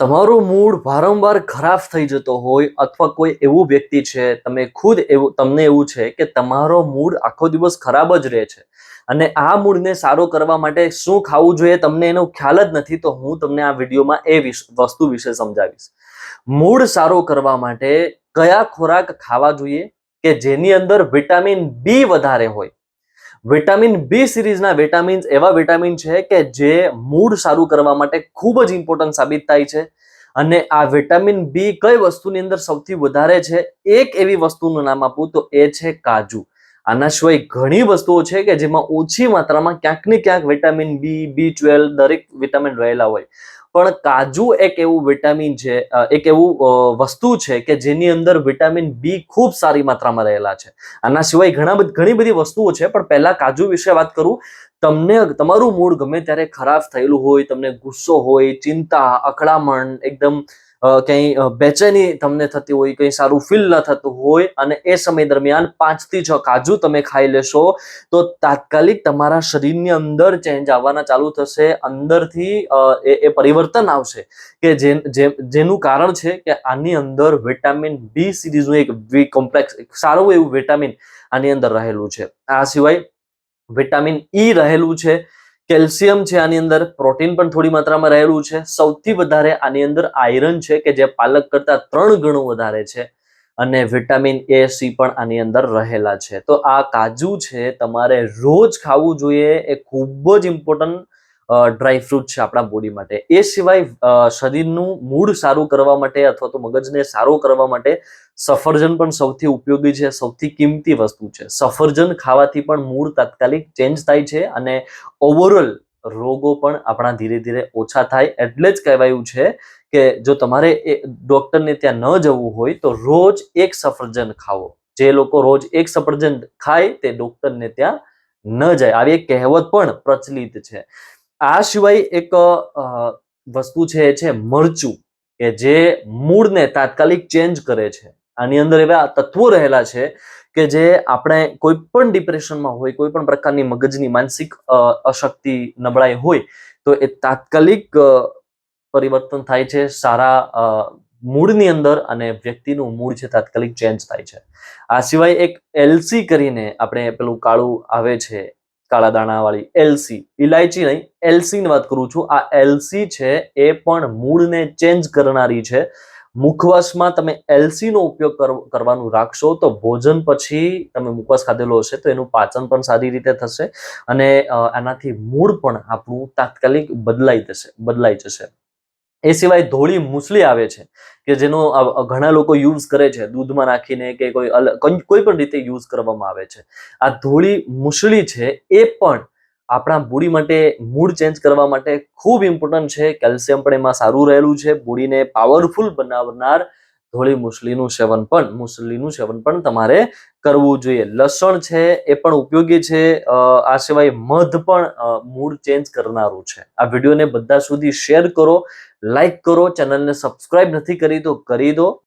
તમારો મૂડ વારંવાર ખરાબ થઈ જતો હોય અથવા કોઈ એવું વ્યક્તિ છે, તમે ખુદ એવું, તમને એવું છે કે તમારો મૂડ આખો દિવસ ખરાબ જ રહે છે. અને આ મૂડને સારો કરવા માટે શું ખાવું જોઈએ તમને એનો ખ્યાલ જ નથી, તો હું તમને આ વિડીયોમાં એ વસ્તુ વિશે સમજાવીશ. મૂડ સારો કરવા માટે કયા ખોરાક ખાવા જોઈએ કે જેની અંદર વિટામિન બી વધારે હોય? વિટામિન બી સિરીઝના વિટામિન્સ એવા વિટામિન છે કે જે મૂડ સારું કરવા માટે ખૂબ જ ઇમ્પોર્ટન્ટ સાબિત થાય છે. અને આ વિટામિન બી કઈ વસ્તુની અંદર સૌથી વધારે છે? એક એવી વસ્તુનું નામ આપું તો એ છે કાજુ. આના સિવાય ઘણી વસ્તુઓ છે કે જેમાં ઓછી માત્રામાં ક્યાંક ને ક્યાંક વિટામિન બી બી ટ્વેલ્વ દરેક વિટામિન રહેલા હોય. પણ કાજુ એક એવું વિટામિન છે એક એવું વસ્તુ છે કે જેની અંદર વિટામિન બી ખૂબ સારી માત્રામાં રહેલા છે. આના સિવાય ઘણા ઘણી બધી વસ્તુઓ છે, પણ પહેલા કાજુ વિશે વાત કરું, તમને તમારું મૂડ ગમે ત્યારે ખરાબ થયેલું હોય, તમને ગુસ્સો હોય, ચિંતા, અકળામણ, એકદમ ક્યાંય બેચેની તમને થતી હોય, કંઈ સારું ફીલ ન થતું હોય અને એ સમય દરમિયાન પાંચથી છ કાજુ તમે ખાઈ લેશો, તો તાત્કાલિક તમારા શરીરની અંદર ચેન્જ આવવાના ચાલુ થશે, અંદરથી એ પરિવર્તન આવશે. કે જેનું કારણ છે કે આની અંદર વિટામિન બી સિરીઝનું એક વી કોમ્પ્લેક્સ સારું એવું વિટામિન આની અંદર રહેલું છે. આ સિવાય વિટામિન ઈ રહેલું છે. કેલ્શિયમ છે આની અંદર, પ્રોટીન પણ થોડી માત્રામાં રહેલું છે. સૌથી વધારે આની અંદર આયરન છે કે જે પાલક કરતા ત્રણ ગણું વધારે છે. અને વિટામિન એ, સી પણ આની અંદર રહેલા છે. તો આ કાજુ છે, તમારે રોજ ખાવું જોઈએ. એ ખૂબ જ ઇમ્પોર્ટન્ટ ડ્રાય ફ્રૂટ છે આપણા બોડી માટે. એ સિવાય શરીરનું મૂડ સારું કરવા માટે અથવા તો મગજને સારો કરવા માટે સફરજન પણ સૌથી ઉપયોગી છે, સૌથી કિંમતી વસ્તુ છે. સફરજન ખાવાથી પણ મૂડ તાત્કાલિક ચેન્જ થાય છે અને ઓવરઓલ રોગો પણ આપણા ધીરે ધીરે ઓછા થાય. એટલે જ કહેવાયું છે કે જો તમારે એ ડૉક્ટરને ત્યાં ન જવું હોય તો રોજ એક સફરજન ખાવો જે લોકો રોજ એક સફરજન ખાય તે ડોક્ટરને ત્યાં ન જાય. આવી એક કહેવત પણ પ્રચલિત છે. આ સિવાય એક વસ્તુ છે, એ છે મરચું, કે જે મૂળને તાત્કાલિક ચેન્જ કરે છે. આની અંદર એવા તત્વો રહેલા છે કે જે આપણે કોઈ પણ ડિપ્રેશનમાં હોય, કોઈ પણ પ્રકારની મગજની માનસિક અશક્તિ નબળાઈ હોય, તો એ તાત્કાલિક પરિવર્તન થાય છે, સારા મૂળની અંદર અને વ્યક્તિનું મૂળ છે, તાત્કાલિક ચેન્જ થાય છે. આ સિવાય એક એલસી કરીને આપણે પેલું કાળું આવે છે કાળા દાણાવાળી એલસી ઇલાયચી નહીં એલસી ની વાત કરું છું. આ એલસી છે, એ પણ મૂળને ચેન્જ કરનારી છે. મુખવાસમાં તમે એલસી નો ઉપયોગ કર- કરવાનું રાખશો તો ભોજન પછી તમે મુખવાસ ખાધેલો હશે તો એનું પાચન પણ સારી રીતે થશે અને આનાથી મૂળ પણ આપણું તાત્કાલિક બદલાઈ જશે બદલાઈ જશે. એ સિવાય ધોળી મુસલી આવે છે, કે જેનો ઘણા લોકો યુઝ કરે છે, દૂધમાં નાખીને કે કોઈ અલગ કોઈ કોઈ પણ રીતે યુઝ કરવામાં આવે છે. આ ધોળી મૂસળી છે એ પણ આપણા બોડી માટે મૂડ ચેન્જ કરવા માટે ખૂબ ઇમ્પોર્ટન્ટ છે. કેલ્શિયમ પણ એમાં સારું રહેલું છે. બોડીને પાવરફુલ બનાવનાર ધોળી મુસલીનું સેવન પણ, મુસલીનું સેવન પણ તમારે કરવું જોઈએ. લસણ છે એ પણ ઉપયોગી છે. આ સિવાય મધ પણ મૂડ ચેન્જ કરનારું છે. આ વિડીયોને બધા સુધી શેર કરો લાઈક કરો ચેનલને સબસ્ક્રાઇબ નથી કરી તો કરી દો.